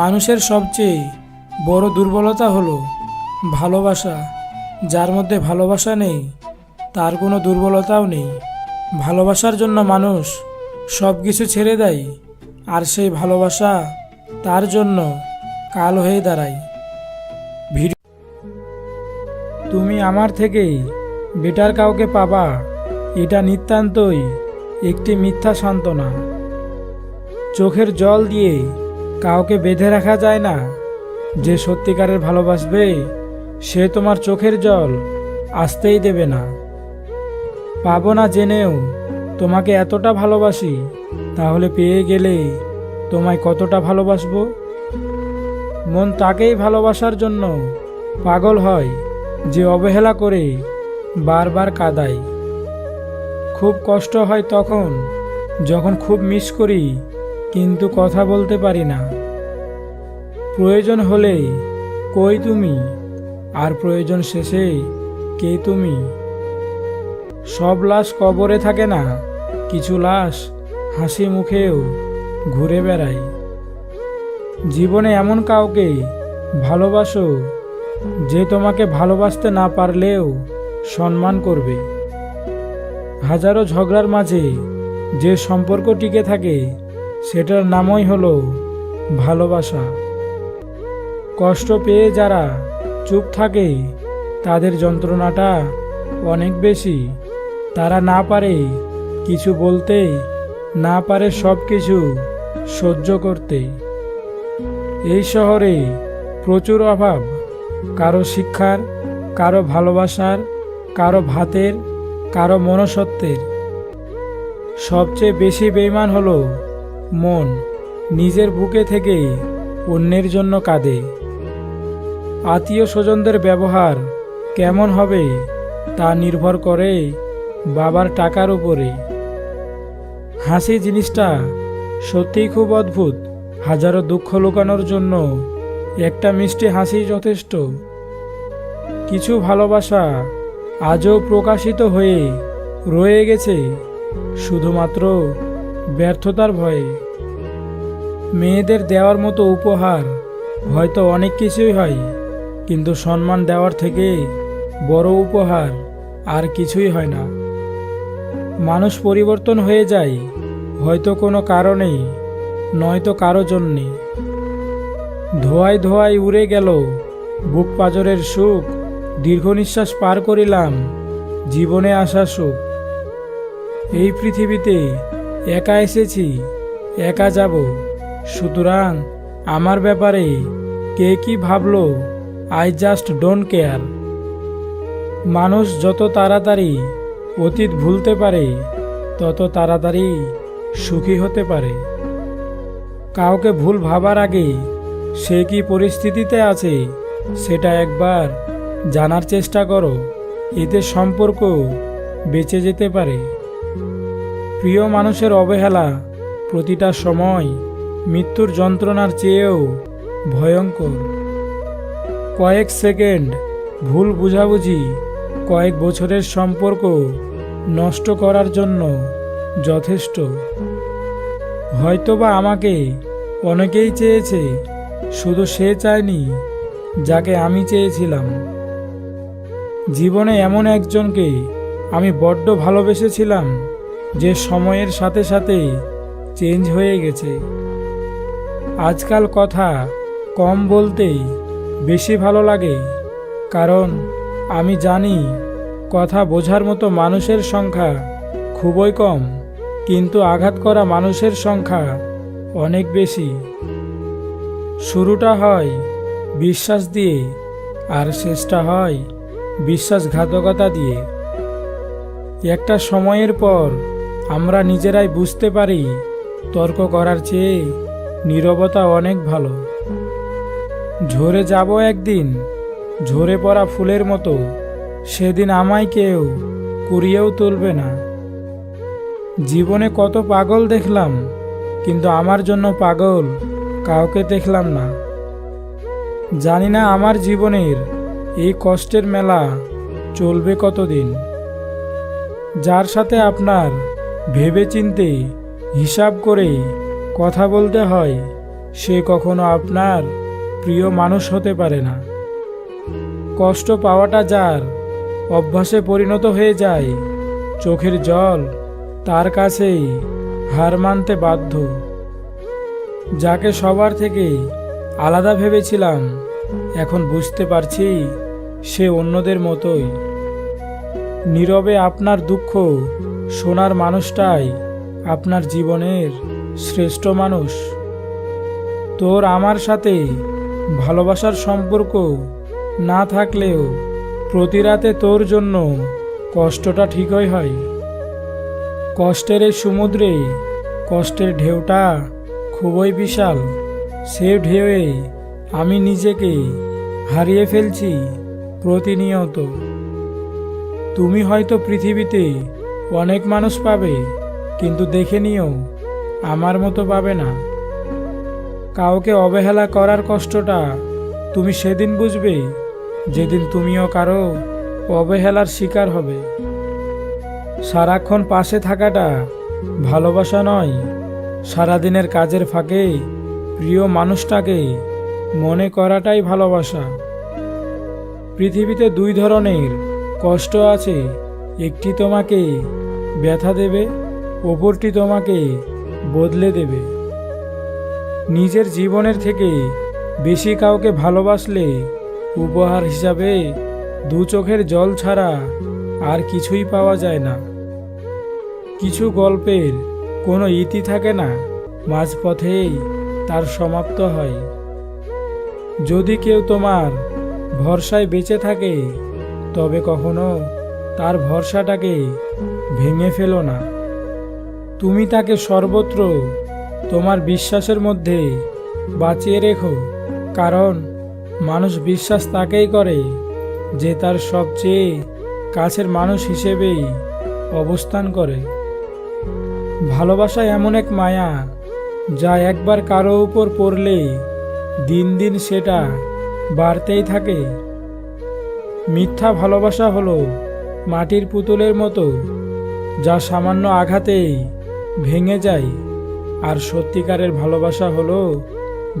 মানুষের সবচেয়ে বড় দুর্বলতা হলো ভালোবাসা। যার মধ্যে ভালোবাসা নেই, তার কোনো দুর্বলতাও নেই। ভালোবাসার জন্য মানুষ সব কিছু ছেড়ে দেয়, আর সেই ভালোবাসা তার জন্য কাল হয়ে দাঁড়ায়। ভিডিও তুমি আমার থেকেই বেটার কাউকে পাবা, এটা নিতান্তই একটি মিথ্যা সান্ত্বনা। চোখের জল দিয়ে কাউকে বেঁধে রাখা যায় না। যে সত্যিকারের ভালোবাসবে, সে তোমার চোখের জল আসতেই দেবে না। পাবো না জেনেও তোমাকে এতটা ভালোবাসি, তাহলে পেয়ে গেলে তোমায় কতটা ভালোবাসবো? মন তাকেই ভালোবাসার জন্য পাগল হয়, যে অবহেলা করে বারবার কাঁদায়। খুব কষ্ট হয় তখন, যখন খুব মিস করি কিন্তু কথা বলতে পারি না। প্রয়োজন হলে কই তুমি? আর প্রয়োজন শেষে কে তুমি? সব লাশ কবরে থাকে না, কিছু লাশ হাসি মুখেও ঘুরে বেড়ায়। জীবনে এমন কাউকে ভালোবাসো যে তোমাকে ভালোবাসতে না পারলেও সম্মান করবে। হাজারো ঝগড়ার মাঝে যে সম্পর্ক টিকে থাকে সেটার নামই হলো ভালোবাসা। কষ্ট পেয়ে যারা চুপ থাকে, তাদের যন্ত্রণাটা অনেক বেশি। তারা না পারে কিছু বলতে, না পারে সব কিছু সহ্য করতে। এই শহরে প্রচুর অভাব। কারও শিক্ষার, কারও ভালোবাসার, কারও ভাতের, কারও মনসত্বের। সবচেয়ে বেশি বেইমান হলো মন নিজের বুকে থেকে অন্যের জন্য কাঁদে। আত্মীয় স্বজনদের ব্যবহার কেমন হবে তা নির্ভর করে বাবার টাকার উপরে। হাসি জিনিসটা সত্যিই খুব অদ্ভুত। হাজারো দুঃখ লুকানোর জন্য একটা মিষ্টি হাসি যথেষ্ট। কিছু ভালোবাসা আজও প্রকাশিত হয়ে রয়ে গেছে, শুধুমাত্র ব্যর্থতার ভয়ে। মেয়েদের দেওয়ার মতো উপহার হয়তো অনেক কিছুই হয়, কিন্তু সম্মান দেওয়ার থেকে বড় উপহার আর কিছুই হয় না। মানুষ পরিবর্তন হয়ে যায়, হয়তো কোনো কারণেই, নয়তো কারও জন্যে। ধোয়ায় ধোয়ায় উড়ে গেল, বুক পাজরের সুখ দীর্ঘ নিঃশ্বাস পার করিলাম, জীবনে আসা সুখ। এই পৃথিবীতে একা এসেছি, একা যাব। সুতরাং আমার ব্যাপারে কে কি ভাবলো আই জাস্ট ডোন্ট কেয়ার মানুষ যত তাড়াতাড়ি অতীত ভুলতে পারে, তত তাড়াতাড়ি সুখী হতে পারে। কাউকে ভুল ভাবার আগে সে কি পরিস্থিতিতে আছে, সেটা একবার জানার চেষ্টা করো। এতে সম্পর্ক বেঁচে যেতে পারে। প্রিয় মানুষের অবহেলা প্রতিটা সময় মৃত্যুর যন্ত্রণার চেয়েও ভয়ঙ্কর। কয়েক সেকেন্ড ভুল বুঝাবুঝি, কয়েক বছরের সম্পর্ক নষ্ট করার জন্য যথেষ্ট। হয়তোবা আমাকে অনেকেই চেয়েছে, শুধু সে চায়নি যাকে আমি চেয়েছিলাম। জীবনে এমন একজনকে আমি বড্ড ভালোবেসেছিলাম যে সময়ের সাথে সাথে চেঞ্জ হয়ে গেছে। আজকাল কথা কম বলতেই বেশি ভালো লাগে, কারণ আমি জানি কথা বোঝার মতো মানুষের সংখ্যা খুবই কম, কিন্তু আঘাত করা মানুষের সংখ্যা অনেক বেশি। শুরুটা হয় বিশ্বাস দিয়ে, আর শেষটা হয় বিশ্বাসঘাতকতা দিয়ে। একটা সময়ের পর আমরা নিজেরাই বুঝতে পারি, তর্ক করার চেয়ে নীরবতা অনেক ভালো। ঝরে যাব একদিন, ঝরে পড়া ফুলের মতো, সেদিন আমায় কেউ কুড়িয়েও তুলবে না। জীবনে কত পাগল দেখলাম, কিন্তু আমার জন্য পাগল কাউকে দেখলাম না। জানি না আমার জীবনের এই কষ্টের মেলা চলবে কতদিন। যার সাথে আপনার ভেবে চিনতে হিসাব করে কথা বলতে হয়, সে কখনো আপনার প্রিয় মানুষ হতে পারে না। কষ্ট পাওয়াটা যার অভ্যাসে পরিণত হয়ে যায়, চোখের জল তার কাছেই হার মানতে বাধ্য। যাকে সবার থেকে আলাদা ভেবেছিলাম, এখন বুঝতে পারছি সে অন্যদের মতোই। নীরবে আপনার দুঃখ শোনার মানুষটাই আপনার জীবনের শ্রেষ্ঠ মানুষ। তোর আমার সাথে ভালোবাসার সম্পর্ক না থাকলেও প্রতি রাতে তোর জন্য কষ্টটা ঠিকই হয়। কষ্টের এই সমুদ্রে কষ্টের ঢেউটা খুবই বিশাল। সে ঢেউয়ে আমি নিজেকে হারিয়ে ফেলছি প্রতিনিয়ত। তুমি হয়তো পৃথিবীতে অনেক মানুষ পাবে, কিন্তু দেখে নিও, আমার মতো পাবে না। কাউকে অবহেলা করার কষ্টটা তুমি সেদিন বুঝবে, যেদিন তুমিও কারও অবহেলার শিকার হবে। সারাক্ষণ পাশে থাকাটা ভালোবাসা নয়, সারাদিনের কাজের ফাঁকে প্রিয় মানুষটাকে মনে করাটাই ভালোবাসা। পৃথিবীতে দুই ধরনের কষ্ট আছে একটি তোমাকে ব্যথা দেবে, অপরটি তোমাকে বদলে দেবে। নিজের জীবনের থেকে বেশি কাউকে ভালোবাসলে উপহার হিসাবে দু চোখের জল ছাড়া আর কিছুই পাওয়া যায় না। কিছু গল্পের কোনো ইতি থাকে না, মাঝপথেই তার সমাপ্ত হয়। যদি কেউ তোমার ভরসায় বেঁচে থাকে, তবে কখনো তার ভরসাটাকে ভেঙে ফেলো না। তুমি তাকে সর্বত্র তোমার বিশ্বাসের মধ্যে বাঁচিয়ে রেখো, কারণ মানুষ বিশ্বাস তাকেই করে যে তার সবচেয়ে কাছের মানুষ হিসেবেই অবস্থান করে। ভালোবাসা এমন এক মায়া যা একবার কারও উপর পড়লে দিন দিন সেটা বাড়তেই থাকে। মিথ্যা ভালোবাসা হলো মাটির পুতুলের মতো, যা সামান্য আঘাতেই ভেঙে যায়। আর সত্যিকারের ভালোবাসা হলো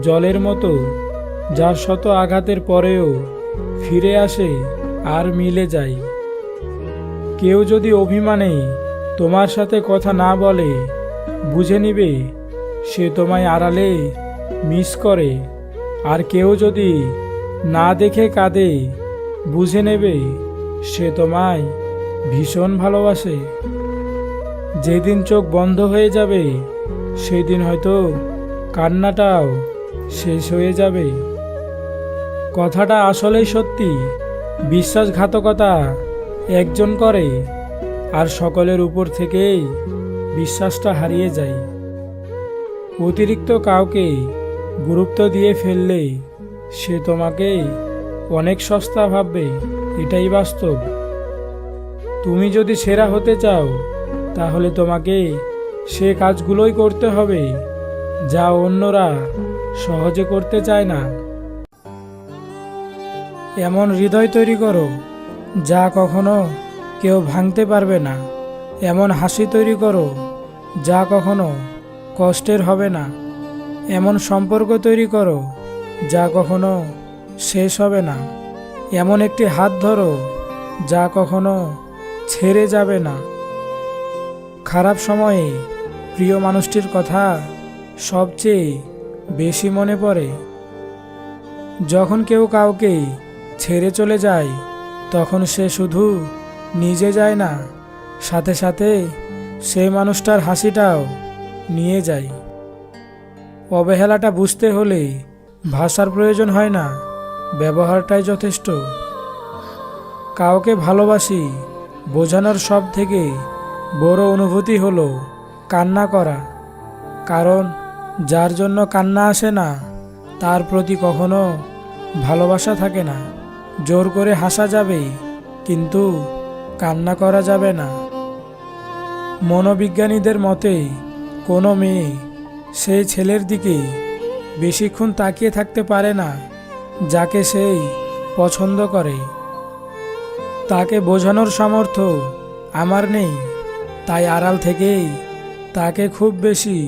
জলের মতো যার শত আঘাতের পরেও ফিরে আসে আর মিলে যায়। কেউ যদি অভিমানে তোমার সাথে কথা না বলে, বুঝে নিবে সে তোমায় আড়ালে মিস করে। আর কেউ যদি না দেখে কাঁদে, বুঝে নেবে সে তোমায় ভীষণ ভালোবাসে। যেদিন চোখ বন্ধ হয়ে যাবে, সেদিন হয়তো কান্নাটাও শেষ হয়ে যাবে। কথাটা আসলেই সত্যি, বিশ্বাসঘাতকতা একজন করে, আর সকলের উপর থেকেই বিশ্বাসটা হারিয়ে যায়। অতিরিক্ত কাউকে গুরুত্ব দিয়ে ফেললে সে তোমাকে অনেক সস্তা ভাববে। এটাই বাস্তব। তুমি যদি সেরা হতে চাও, তাহলে তোমাকে সে কাজগুলোই করতে হবে, যা অন্যরা সহজে করতে চায় না। এমন হৃদয় তৈরি করো, যা কখনো কেউ ভাঙতে পারবে না। এমন হাসি তৈরি করো, যা কখনো কষ্টের হবে না। এমন সম্পর্ক তৈরি করো, যা কখনো শেষ হবে না। এমন একটি হাত ধরো, যা কখনো ছেড়ে যাবে না। খারাপ সময়ে প্রিয় মানুষটির কথা সবচেয়ে বেশি মনে পড়ে। যখন কেউ কাউকে ছেড়ে চলে যায়, তখন সে শুধু নিজে যায় না, সাথে সাথে সেই মানুষটার হাসিটাও নিয়ে যায়। অবহেলাটা বুঝতে হলে ভাষার প্রয়োজন হয় না। ব্যবহারটাই যথেষ্ট। কাউকে ভালোবাসি বোঝানোর সব থেকে বড় অনুভূতি হলো কান্না করা। কারণ যার জন্য কান্না আসে না, তার প্রতি কখনো ভালোবাসা থাকে না। জোর করে হাসা যাবে, কিন্তু কান্না করা যাবে না। মনোবিজ্ঞানীদের মতে, কোনো মেয়ে সেই ছেলের দিকে বেশিক্ষণ তাকিয়ে থাকতে পারে না। যাকে সেই পছন্দ করে। তাকে বোঝানোর সামর্থ্য আমার নেই, তাই আড়াল থেকেই তাকে খুব বেশি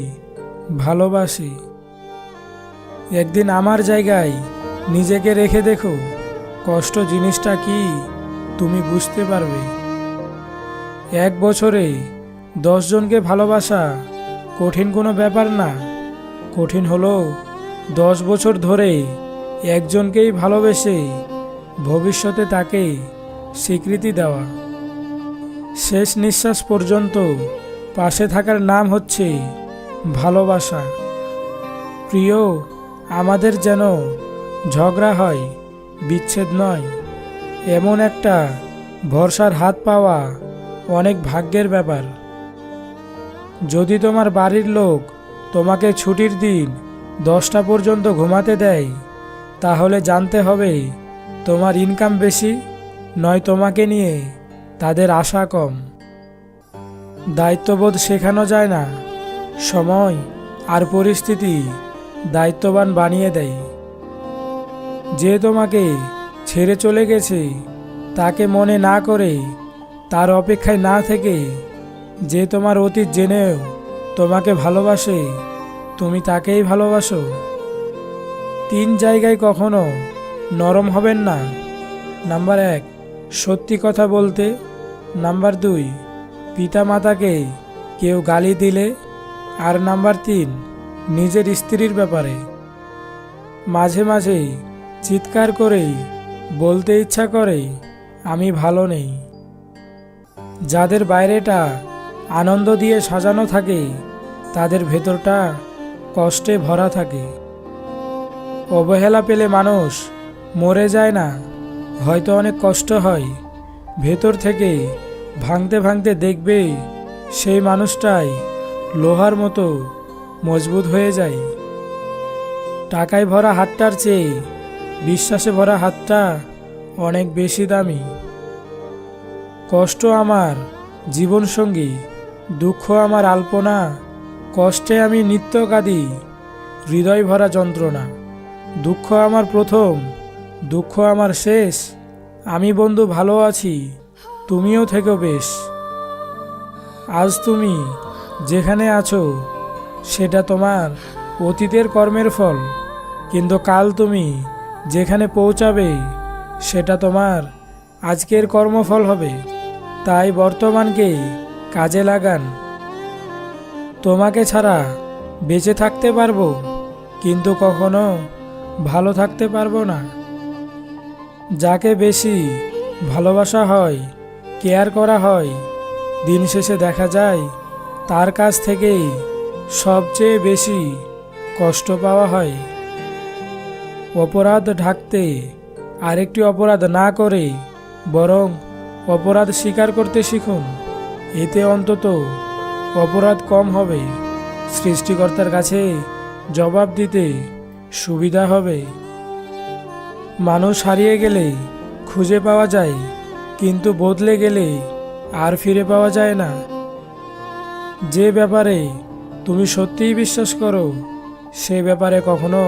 ভালোবাসি। একদিন আমার জায়গায় নিজেকে রেখে দেখো, কষ্ট জিনিসটা কি তুমি বুঝতে পারবে। এক বছরে দশজনকে ভালোবাসা কঠিন কোনো ব্যাপার না, কঠিন হলো দশ বছর ধরে একজনকেই ভালোবেসে ভবিষ্যতে তাকে স্বীকৃতি দেওয়া। শেষ নিঃশ্বাস পর্যন্ত পাশে থাকার নাম হচ্ছে ভালোবাসা। প্রিয়, আমাদের যেন ঝগড়া হয়, বিচ্ছেদ নয়, এমন একটা ভরসার হাত পাওয়া অনেক ভাগ্যের ব্যাপার। যদি তোমার বাড়ির লোক তোমাকে ছুটির দিন দশটা পর্যন্ত ঘুমাতে দেয় তাহলে জানতে হবে, তোমার ইনকাম বেশি, নয় তোমাকে নিয়ে, তাদের আশা কম। দায়িত্ববোধ শেখানো যায় না। সময় আর পরিস্থিতি দায়িত্ববান বানিয়ে দেয়। যে তোমাকে ছেড়ে চলে গেছে, তাকে মনে না করে, তার অপেক্ষায় না থেকে, যে তোমার অতীত জেনেও তোমাকে ভালোবাসে, তুমি তাকেই ভালোবাসো। তিন জায়গায় কখনো নরম হবেন না। নাম্বার এক, সত্যি কথা বলতে। নাম্বার দুই পিতা মাতাকে কেউ গালি দিলে। আর নাম্বার তিন, নিজের স্ত্রীর ব্যাপারে। মাঝে মাঝে চিৎকার করেই, বলতে ইচ্ছা করে আমি ভালো নেই। যাদের বাইরেটা আনন্দ দিয়ে সাজানো থাকে, তাদের ভেতরটা কষ্টে ভরা থাকে। অবহেলা পেলে মানুষ মরে যায় না। হয়তো অনেক কষ্ট হয়। ভেতর থেকে ভাঙতে ভাঙতে দেখবে সেই মানুষটাই লোহার মতো মজবুত হয়ে যায়। টাকায় ভরা হাতটার চেয়ে বিশ্বাসে ভরা হাতটা অনেক বেশি দামি। কষ্ট আমার জীবনসঙ্গী, দুঃখ আমার আলপনা, কষ্টে আমি নিত্য কাঁদি হৃদয় ভরা যন্ত্রণা। দুঃখ আমার প্রথম, দুঃখ আমার শেষ। আমি বন্ধু ভালো আছি, তুমিও থেকো বেশ। আজ তুমি যেখানে আছো, সেটা তোমার অতীতের কর্মের ফল। কিন্তু কাল তুমি যেখানে পৌঁছাবে, সেটা তোমার আজকের কর্মফল হবে। তাই বর্তমানকে কাজে লাগান। তোমাকে ছাড়া বেঁচে থাকতে পারব, কিন্তু কখনো ভালো থাকতে পারব না। যাকে বেশি ভালোবাসা হয়, কেয়ার করা হয়, দিন শেষে দেখা যায়, তার কাছ থেকেই সবচেয়ে বেশি কষ্ট পাওয়া হয়। অপরাধ ঢাকতে আরেকটি অপরাধ না করে বরং অপরাধ স্বীকার করতে শিখুন। এতে অন্তত অপরাধ কম হবে। সৃষ্টিকর্তার কাছে জবাব দিতে সুবিধা হবে। মানুষ হারিয়ে গেলে খুঁজে পাওয়া যায়, কিন্তু বদলে গেলে আর ফিরে পাওয়া যায় না। যে ব্যাপারে তুমি সত্যিই বিশ্বাস করো, সে ব্যাপারে কখনো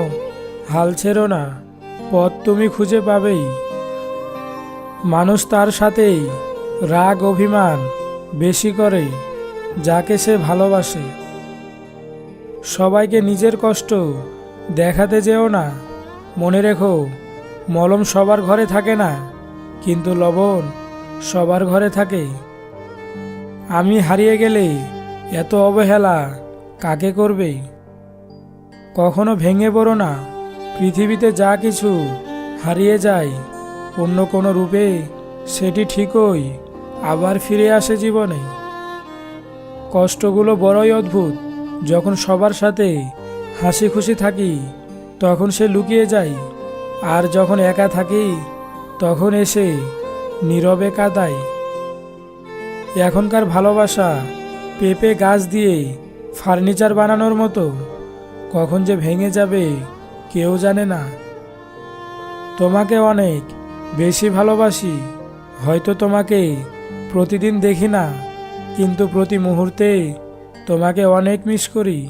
হাল ছেড়ো না, পথ তুমি খুঁজে পাবেই। মানুষ তার সাথেই রাগ, অভিমান বেশি করে, যাকে সে ভালোবাসে। সবাইকে নিজের কষ্ট দেখাতে যেও না। মনে রেখো, মলম সবার ঘরে থাকে না, কিন্তু লবণ সবার ঘরে থাকে। আমি হারিয়ে গেলে এত অবহেলা কাকে করবে? কখনো ভেঙে পড়ো না, পৃথিবীতে যা কিছু হারিয়ে যায়, অন্য কোনো রূপে সেটি ঠিকই আবার ফিরে আসে জীবনে। কষ্টগুলো বড়ই অদ্ভুত, যখন সবার সাথে হাসি খুশি থাকি, তখন সে লুকিয়ে যায় আর যখন একা থাকি, তখন এসে নীরবে কাঁদায় এখনকার ভালোবাসা, পেঁপে গাছ দিয়ে ফার্নিচার বানানোর মতো, কখন যে ভেঙে যাবে, কেউ জানে না। তোমাকে অনেক বেশি ভালোবাসি, হয়তো তোমাকে প্রতিদিন দেখি না, কিন্তু প্রতি মুহূর্তে তোমাকে অনেক মিস করি।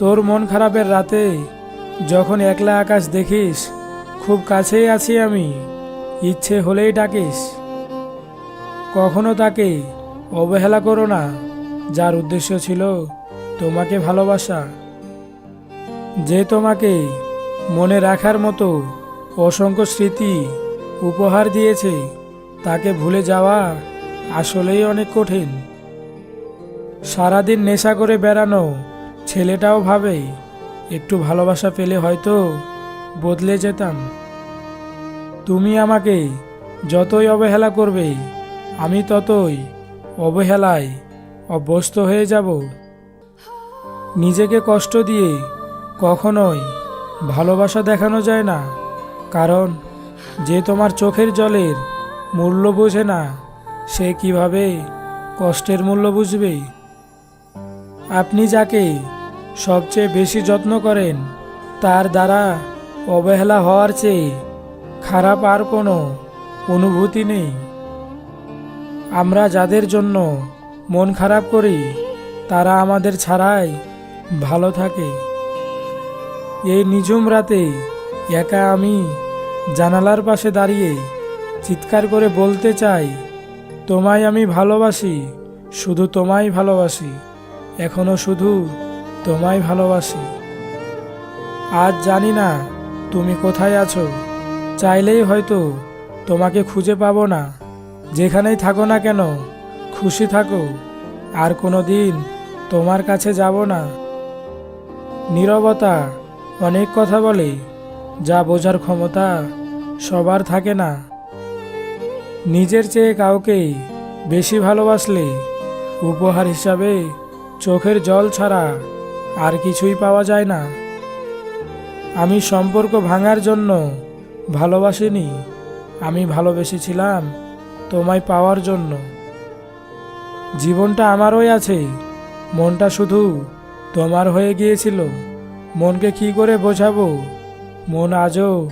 তোর মন খারাপের রাতে যখন একলা আকাশ দেখিস, খুব কাছেই আছি আমি, ইচ্ছে হলেই ডাকিস। কখনো তাকে অবহেলা করো না, যার উদ্দেশ্য ছিল তোমাকে ভালোবাসা। যে তোমাকে মনে রাখার মতো অসংখ্য স্মৃতি উপহার দিয়েছে, তাকে ভুলে যাওয়া আসলেই অনেক কঠিন। সারাদিন নেশা করে বেড়ানো ছেলেটাও ভাবে, একটু ভালোবাসা পেলে হয়তো বদলে যেতাম। তুমি আমাকে যতই অবহেলা করবে, আমি ততই অবহেলায় অভ্যস্ত হয়ে যাব। নিজেকে কষ্ট দিয়ে কখনোই ভালোবাসা দেখানো যায় না, কারণ যে তোমার চোখের জলের মূল্য বোঝে না, সে কীভাবে কষ্টের মূল্য বুঝবে? আপনি যাকে সবচেয়ে বেশি যত্ন করেন, তার দ্বারা অবহেলা হওয়ার চেয়ে খারাপ আর কোনো অনুভূতি নেই। আমরা যাদের জন্য মন খারাপ করি, তারা আমাদের ছাড়াই ভালো থাকে। এই নিঝুম রাতে একা আমি জানালার পাশে দাঁড়িয়ে চিৎকার করে বলতে চাই, তোমায় আমি ভালোবাসি, শুধু তোমায় ভালোবাসি এখনও শুধু তোমায় ভালোবাসি। আজ জানি না তুমি কোথায় আছো, চাইলেই হয়তো তোমাকে খুঁজে পাবো না। যেখানেই থাকো না কেন, খুশি থাকো, আর কোনো দিন তোমার কাছে যাব না। নীরবতা অনেক কথা বলে, যা বোঝার ক্ষমতা সবার থাকে না। নিজের চেয়ে কাউকে বেশি ভালোবাসলে উপহার হিসাবে চোখের জল ছাড়া আর কিছুই পাওয়া যায় না। আমি সম্পর্ক ভাঙার জন্য ভালোবাসিনি। আমি ভালোবেসেছিলাম তোমায় পাওয়ার জন্য। জীবনটা আমারই আছে। মনটা শুধু তোমার হয়ে গিয়েছিল। মনকে কি করে বোঝাবো? মন আজও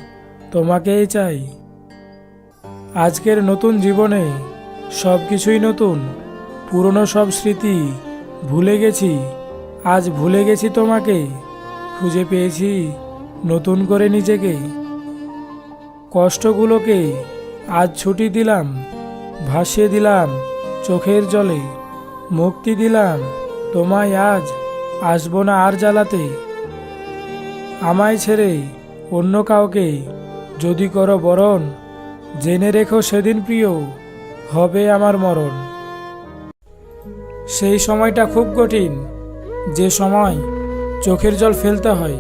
তোমাকেই চাই। আজকের নতুন জীবনে সব কিছুই নতুন। পুরনো সব স্মৃতি ভুলে গেছি। আজ ভুলে গেছি তোমাকে। খুঁজে পেয়েছি নতুন করে নিজেকে। কষ্টগুলোকে আজ ছুটি দিলাম, ভাসিয়ে দিলাম চোখের জলে। মুক্তি দিলাম, তোমায় আজ আসব না আর জ্বালাতে। আমায় ছেড়ে অন্য কাউকে যদি করো বরণ, জেনে রেখো সেদিন প্রিয় হবে আমার মরণ। সেই সময়টা খুব কঠিন। যে সময় চোখের জল ফেলতে হয়,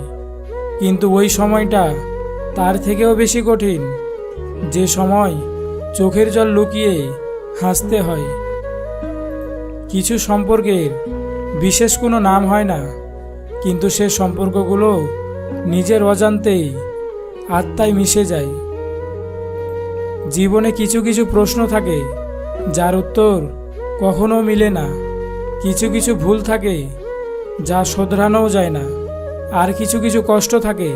কিন্তু ওই সময়টা তার থেকেও বেশি কঠিন। যে সময় চোখের জল লুকিয়ে হাসতে হয়। কিছু সম্পর্কের বিশেষ কোনো নাম হয় না, কিন্তু সে সম্পর্কগুলো নিজের অজান্তেই আত্মায় মিশে যায়। জীবনে কিছু কিছু প্রশ্ন থাকে, যার উত্তর কখনো মিলে না। কিছু কিছু ভুল থাকে যা শোধরানোও যায় না। আর কিছু কিছু কষ্ট থাকে,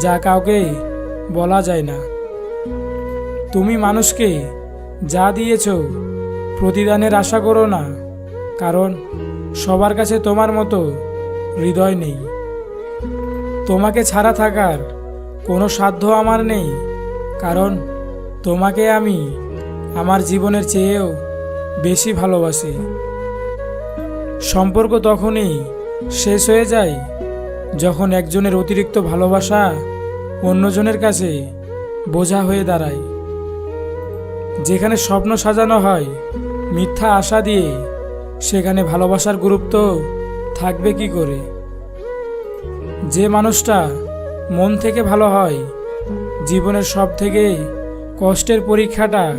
যা কাউকে বলা যায় না। তুমি মানুষকে যা দিয়েছ, প্রতিদানের আশা করো না, কারণ সবার কাছে তোমার মতো হৃদয় নেই। তোমাকে ছাড়া থাকার কোনো সাধ্য আমার নেই, কারণ তোমাকে আমি আমার জীবনের চেয়েও বেশি ভালোবাসি। সম্পর্ক তখনই শেষ হয়ে যায় যখন একজনের অতিরিক্ত ভালোবাসা অন্যজনের কাছে বোঝা হয়ে দাঁড়ায়। যেখানে স্বপ্ন সাজানো হয়, মিথ্যা আশা দিয়ে, সেখানে ভালোবাসার গুরুত্ব থাকবে কি করে? যে মানুষটা মন থেকে ভালো হয়, জীবনের সব থেকে কষ্টের পরীক্ষাটা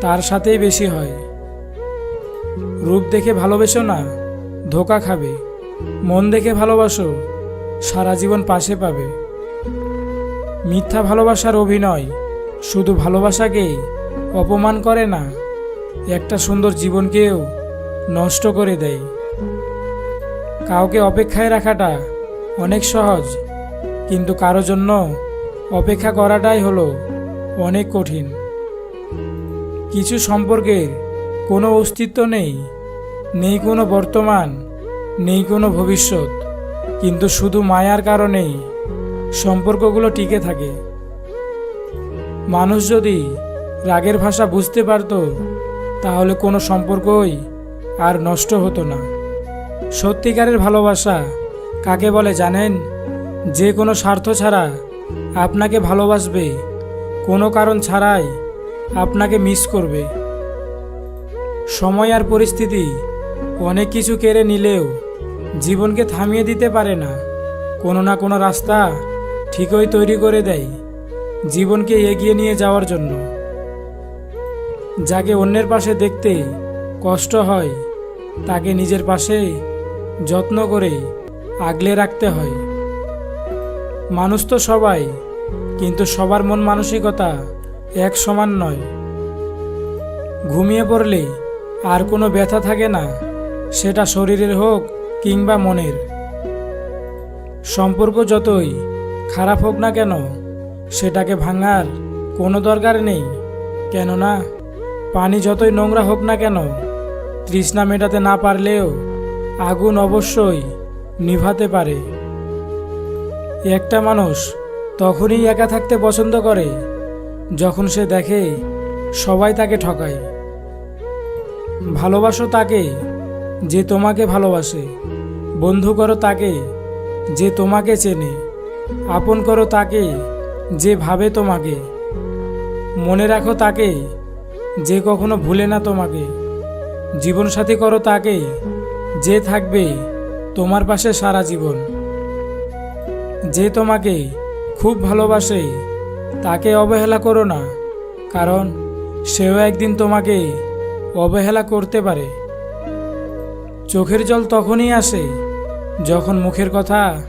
তার সাথেই বেশি হয়। রূপ দেখে ভালোবেসো না, ধোকা খাবে। মন দেখে ভালোবাসো, সারা জীবন পাশে পাবে। মিথ্যা ভালোবাসার অভিনয় শুধু ভালোবাসাকে অপমান করে না, একটা সুন্দর জীবনকেও নষ্ট করে দেয়। কাউকে অপেক্ষায় রাখাটা অনেক সহজ, কিন্তু কারও জন্য অপেক্ষা করাটাই হলো অনেক কঠিন। কিছু সম্পর্কের কোনো অস্তিত্ব নেই নেই কোনো বর্তমান নেই কোনো ভবিষ্যৎ, কিন্তু শুধু মায়ার কারণেই সম্পর্কগুলো টিকে থাকে। মানুষ যদি রাগের ভাষা বুঝতে পারতো, তাহলে কোনো সম্পর্কই আর নষ্ট হতো না। সত্যিকারের ভালোবাসা কাকে বলে জানেন? যে কোনো স্বার্থ ছাড়া আপনাকে ভালোবাসবে, কোনো কারণ ছাড়াই আপনাকে মিস করবে। সময় আর পরিস্থিতি অনেক কিছু কেড়ে নিলেও জীবনকে থামিয়ে দিতে পারে না। কোনো না কোনো রাস্তা ঠিকই তৈরি করে দেয় জীবনকে এগিয়ে নিয়ে যাওয়ার জন্য। যাকে অন্যের পাশে দেখতে কষ্ট হয়, তাকে নিজের পাশে যত্ন করে আগলে রাখতে হয়। মানুষ তো সবাই, কিন্তু সবার মন মানসিকতা এক সমান নয়। ঘুমিয়ে পড়লে আর কোনো ব্যথা থাকে না। সেটা শরীরের হোক কিংবা মনের। সম্পর্ক যতই খারাপ হোক না কেন, সেটাকে ভাঙার কোনো দরকার নেই। কেননা, পানি যতই নোংরা হোক না কেন, তৃষ্ণা মেটাতে না পারলেও আগুন অবশ্যই নিভাতে পারে। একটা মানুষ তখনই একা থাকতে পছন্দ করে, যখন সে দেখে সবাই তাকে ঠকায়। ভালোবাসো তাকে যে তোমাকে ভালোবাসে, বন্ধু করো তাকে যে তোমাকে চেনে, আপন করো তাকে যে ভাবে তোমাকে, মনে রাখো তাকে যে কখনো ভুলে না তোমাকে, জীবনসাথী করো তাকে যে থাকবে তোমার পাশে সারা জীবন। যে তোমাকে খুব ভালোবাসে, তাকে অবহেলা করো না, কারণ সেও একদিন তোমাকে অবহেলা করতে পারে। চোখের জল তখনই আসে যখন মুখের কথা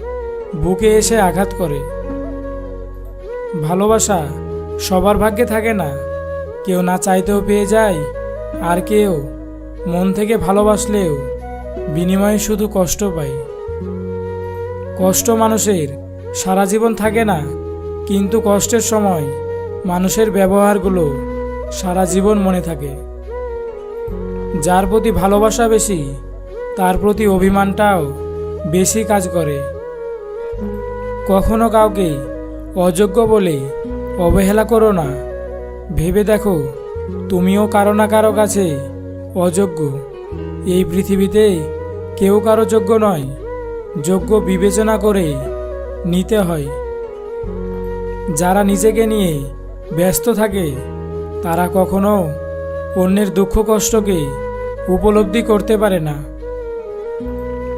বুকে এসে আঘাত করে। ভালোবাসা সবার ভাগ্যে থাকে না। কেউ না চাইতেও পেয়ে যায়, আর কেউ মন থেকে ভালোবাসলেও বিনিময়ে শুধু কষ্ট পায়। কষ্ট মানুষের সারা জীবন থাকে না, কিন্তু কষ্টের সময় মানুষের ব্যবহারগুলো সারা জীবন মনে থাকে। যার প্রতি ভালোবাসা বেশি তার প্রতি অভিমানটাও বেশি কাজ করে। কখনো কাউকে অযোগ্য বলে অবহেলা করো না। ভেবে দেখো, তুমিও কারও না কারও কাছে অযোগ্য। এই পৃথিবীতে কেউ কারও যোগ্য নয়, যোগ্য বিবেচনা করে নিতে হয়। যারা নিজেকে নিয়ে ব্যস্ত থাকে, তারা কখনো অন্যের দুঃখ কষ্টকে উপলব্ধি করতে পারে না।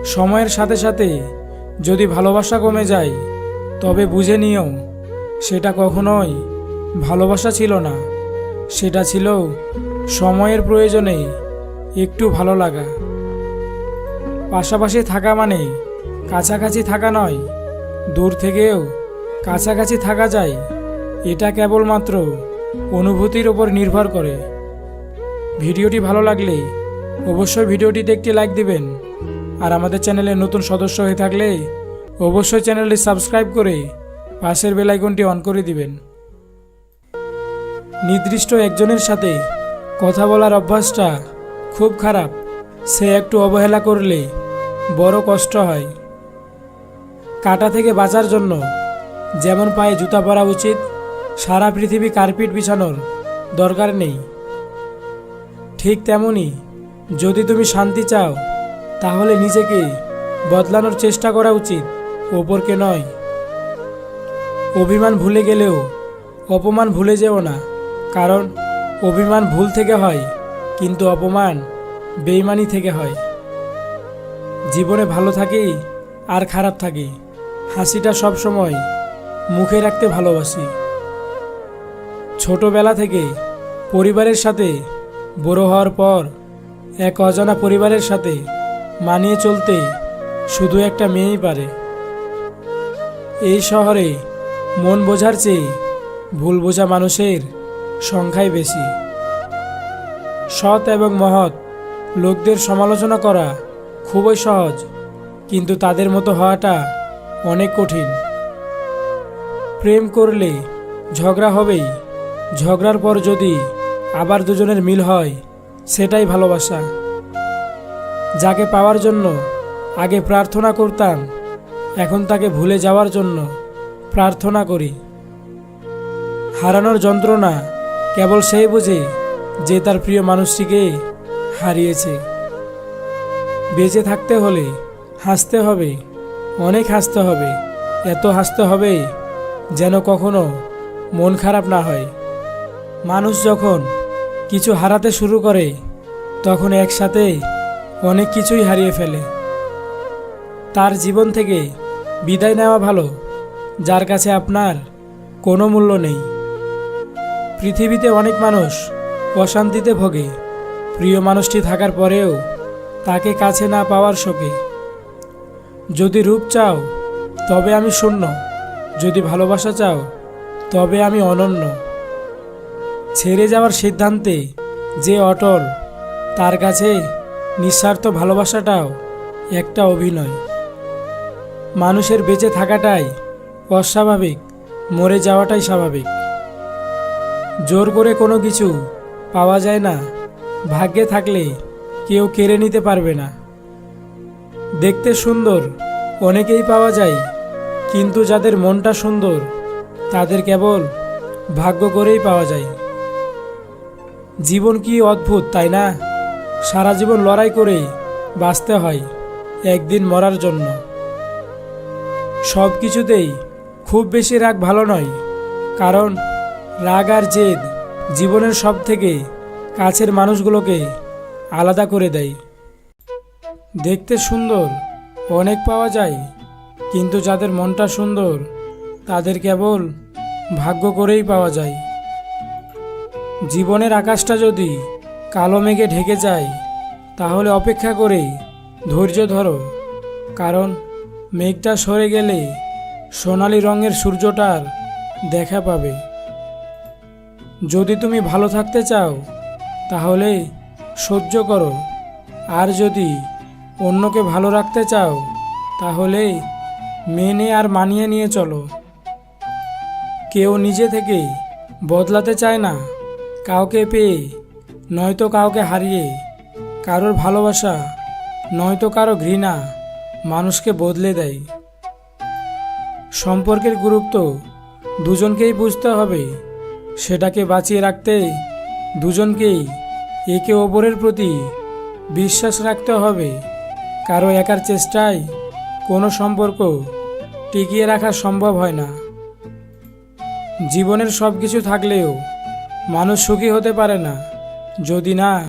সময়ের সাথে সাথে যদি ভালোবাসা কমে যায়, তবে বুঝে নিও, সেটা কখনোই ভালোবাসা ছিল না। সেটা ছিল সময়ের প্রয়োজনে একটু ভালো লাগা। পাশাপাশি থাকা মানে কাছাকাছি থাকা নয়, দূর থেকেও কাছাকাছি থাকা যায়, এটা কেবলমাত্র অনুভূতির ওপর নির্ভর করে। ভিডিওটি ভালো লাগলে অবশ্যই ভিডিওটিতে একটি লাইক দিবেন। আর আমাদের চ্যানেলে নতুন সদস্য হয়ে থাকলে অবশ্যই চ্যানেলটি সাবস্ক্রাইব করে পাশের বেল আইকনটি অন করে দিবেন। নির্দিষ্ট একজনের সাথে কথা বলার অভ্যাসটা খুব খারাপ। সে একটু অবহেলা করলে বড় কষ্ট হয়। কাটা থেকে বাঁচার জন্য যেমন পায়ে জুতা পরা উচিত, সারা পৃথিবী কার্পেট বিছানোর দরকার নেই। ঠিক তেমনই যদি তুমি শান্তি চাও তাহলে নিজেকে বদলানোর চেষ্টা করা উচিত, ওপরকে নয়। অভিমান ভুলে গেলেও অপমান ভুলে যেও না, কারণ অভিমান ভুল থেকে হয়, কিন্তু অপমান বেইমানি থেকে হয়। জীবনে ভালো থাকি আর খারাপ থাকি। হাসিটা সব সময় মুখে রাখতে ভালোবাসি। ছোটবেলা থেকে পরিবারের সাথে বড় হওয়ার পর এক অজানা পরিবারের সাথে মানিয়ে চলতে শুধু একটা মেয়েই পারে। এই শহরে মন বোঝার চেয়ে ভুল বোঝা মানুষের সংখ্যাই বেশি। সৎ এবং মহৎ লোকদের সমালোচনা করা খুবই সহজ, কিন্তু তাদের মতো হওয়াটা অনেক কঠিন। প্রেম করলে ঝগড়া হবেই, ঝগড়ার পর যদি আবার দুজনের মিল হয়, সেটাই ভালোবাসা। যাকে পাওয়ার জন্য আগে প্রার্থনা করতাম, এখন তাকে ভুলে যাওয়ার জন্য প্রার্থনা করি। হারানোর যন্ত্রণা কেবল সেই বোঝে যে তার প্রিয় মানুষটিকে হারিয়েছে। বেঁচে থাকতে হলে হাসতে হবে, অনেক হাসতে হবে, এত হাসতে হবে যেন কখনো মন খারাপ না হয়। মানুষ যখন কিছু হারাতে শুরু করে, তখন একসাথে অনেক কিছুই হারিয়ে ফেলে। তার জীবন থেকে বিদায় নেওয়া ভালো, যার কাছে আপনার কোনো মূল্য নেই। পৃথিবীতে অনেক মানুষ অশান্তিতে ভোগে। প্রিয় মানুষটি থাকার পরেও তাকে কাছে না পাওয়ার শোকে। যদি রূপ চাও, তবে আমি শূন্য। যদি ভালোবাসা চাও, তবে আমি অনন্য। ছেড়ে যাওয়ার সিদ্ধান্তে যে অটল, তার কাছে নিঃস্বার্থ ভালোবাসাটাও একটা অভিনয়। মানুষের বেঁচে থাকাটাই অস্বাভাবিক, মরে যাওয়াটাই স্বাভাবিক। জোর করে কোনো কিছু পাওয়া যায় না, ভাগ্যে থাকলে কেউ কেড়ে নিতে পারবে না। দেখতে সুন্দর অনেকেই পাওয়া যায়, কিন্তু যাদের মনটা সুন্দর, তাদের কেবল ভাগ্য করেই পাওয়া যায়। জীবন কি অদ্ভুত, তাই না? সারা জীবন লড়াই করে বাঁচতে হয় একদিন মরার জন্য। সব কিছুতেই খুব বেশি রাগ ভালো নয়, কারণ রাগ আর জেদ জীবনের সব থেকে কাছের মানুষগুলোকে আলাদা করে দেয়। দেখতে সুন্দর অনেক পাওয়া যায়, কিন্তু যাদের মনটা সুন্দর, তাদের কেবল ভাগ্য করেই পাওয়া যায়। জীবনের আকাশটা যদি কালো মেঘে ঢেকে যায়, তাহলে অপেক্ষা করে ধৈর্য ধরো। কারণ মেঘটা সরে গেলে সোনালি রঙের সূর্যটার দেখা পাবে। যদি তুমি ভালো থাকতে চাও, তাহলে সহ্য করো। আর যদি অন্যকে ভালো রাখতে চাও, তাহলে মেনে আর মানিয়ে নিয়ে চলো। কেউ নিজে থেকে বদলাতে চায় না, কাউকে পেয়ে নয়তো কাউকে হারিয়ে, কারোর ভালোবাসা, নয়তো কারও ঘৃণা মানুষকে বদলে দেয়। সম্পর্কের গুরুত্ব দুজনকেই বুঝতে হবে, সেটাকে বাঁচিয়ে রাখতে দুজনকেই একে অপরের প্রতি বিশ্বাস রাখতে হবে। কারও একার চেষ্টায় কোনো সম্পর্ক টিকিয়ে রাখা সম্ভব হয় না। জীবনের সব কিছু থাকলেও মানুষ সুখী হতে পারে না। যদি না